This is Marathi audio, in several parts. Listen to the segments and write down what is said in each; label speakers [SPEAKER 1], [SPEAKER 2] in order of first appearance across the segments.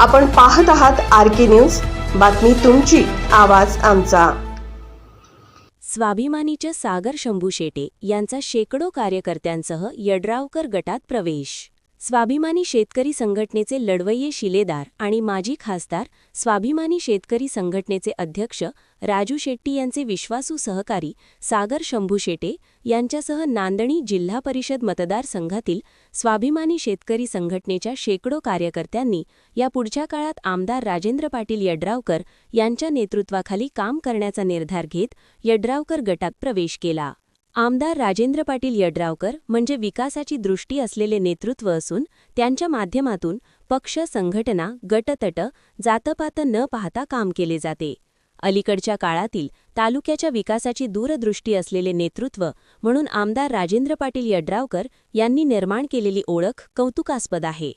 [SPEAKER 1] आपण पाहत आहात आर के न्यूज. बातमी तुमची आवाज आमचा.
[SPEAKER 2] स्वाभिमानीच्या सागर शंभू शेटे यांचा शेकडो कार्यकर्त्यांसह यड्रावकर गटात प्रवेश. स्वाभिमानी शेतकरी संघटनेचे लढवय्ये शिलेदार आणि माजी खासदार स्वाभिमानी शेतकरी संघटनेचे अध्यक्ष राजू शेट्टी यांचे विश्वासू सहकारी सागर शंभू शेटे यांच्यासह नांदणी जिल्हा परिषद मतदारसंघातील स्वाभिमानी शेतकरी संघटनेच्या शेकडो कार्यकर्त्यांनी या पुढच्या काळात आमदार राजेंद्र पाटील यड्रावकर यांच्या नेतृत्वाखाली काम करण्याचा निर्धार घेत यड्रावकर गटात प्रवेश केला. आमदार राजेंद्र पाटील यड्रावकर म्हणजे विकासाची दृष्टी असलेले नेतृत्व असून त्यांच्या माध्यमातून पक्ष संघटना गटतट जातपात न पाहता काम केले जाते. अलीकडच्या काळातील तालुक्याच्या विकासाची दूरदृष्टी असलेले नेतृत्व म्हणून आमदार राजेंद्र पाटील यड्रावकर यांनी निर्माण केलेली ओळख कौतुकास्पद आहे.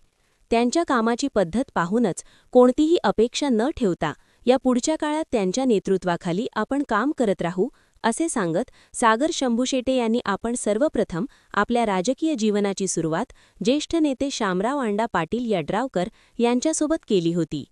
[SPEAKER 2] त्यांच्या कामाची पद्धत पाहूनच कोणतीही अपेक्षा न ठेवता या पुढच्या काळात त्यांच्या नेतृत्वाखाली आपण काम करत राहू असे सांगत सागर शंभू शेटे यांनी आपण सर्वप्रथम आपल्या राजकीय जीवनाची सुरुवात ज्येष्ठ नेते शामराव आंडा पाटील यड्रावकर यांच्यासोबत केली होती.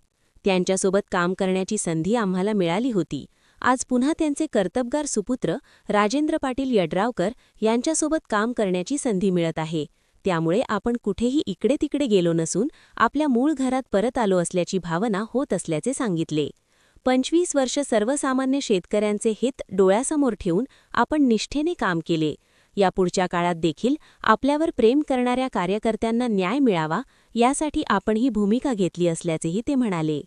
[SPEAKER 2] त्यांच्यासोबत काम करण्याची संधी आम्हाला मिळाली होती. आज पुन्हा त्यांचे कर्तबगार सुपुत्र राजेंद्र पाटील यड्रावकर यांच्यासोबत काम करण्याची संधी मिळत आहे. त्यामुळे आपण कुठेही इकडे तिकडे गेलो नसून आपल्या मूळ घरात परत आलो असल्याची भावना होत असल्याचे सांगितले. पंचवीस वर्ष सर्वसामान्य शेतकऱ्यांचे हित डोळ्यासमोर ठेवून आपण निष्ठेने काम केले. यापुढच्या काळात देखील आपल्यावर प्रेम करणाऱ्या कार्यकर्त्यांना न्याय मिळावा यासाठी आपण ही भूमिका घेतली असल्याचेही ते म्हणाले.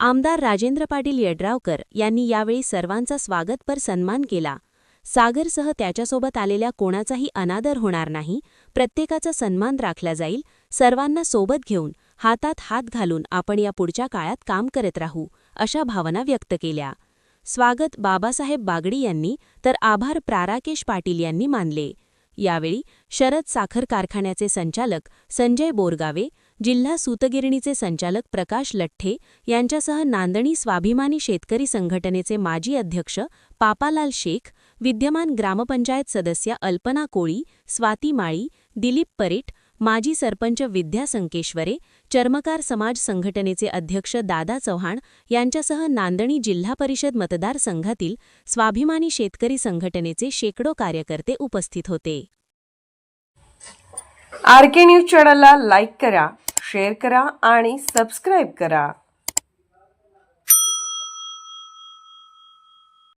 [SPEAKER 2] आमदार राजेंद्र पाटील यड्रावकर यांनी यावेळी सर्वांचा स्वागतपर सन्मान केला. सागरसह त्याच्यासोबत आलेल्या कोणाचाही अनादर होणार नाही प्रत्येकाचा सन्मान राखला जाईल सर्वांना सोबत घेऊन हातात हात घालून आपण या पुढच्या काळात काम करत राहू अशा भावना व्यक्त केल्या. स्वागत बाबासाहेब बागडी यांनी तर आभार प्राराकेश पाटील यांनी मानले. यावेळी शरद साखर कारखान्याचे संचालक संजय बोरगावे जिल्हा सूतगिरणीचे संचालक प्रकाश लठ्ठे यांच्यासह नांदणी स्वाभिमानी शेतकरी संघटनेचे माजी अध्यक्ष पापालाल शेख विद्यमान ग्रामपंचायत सदस्य अल्पना कोळी स्वाती माळी दिलीप परीट माजी सरपंच विद्या संकेश्वरे चर्मकार समाज संघटनेचे अध्यक्ष दादा चव्हाण यांच्यासह नांदणी जिल्हा परिषद मतदारसंघातील स्वाभिमानी शेतकरी संघटनेचे शेकडो कार्यकर्ते उपस्थित होते.
[SPEAKER 1] आर के न्यूज चॅनलला लाईक करा शेअर करा आणि सबस्क्राईब करा.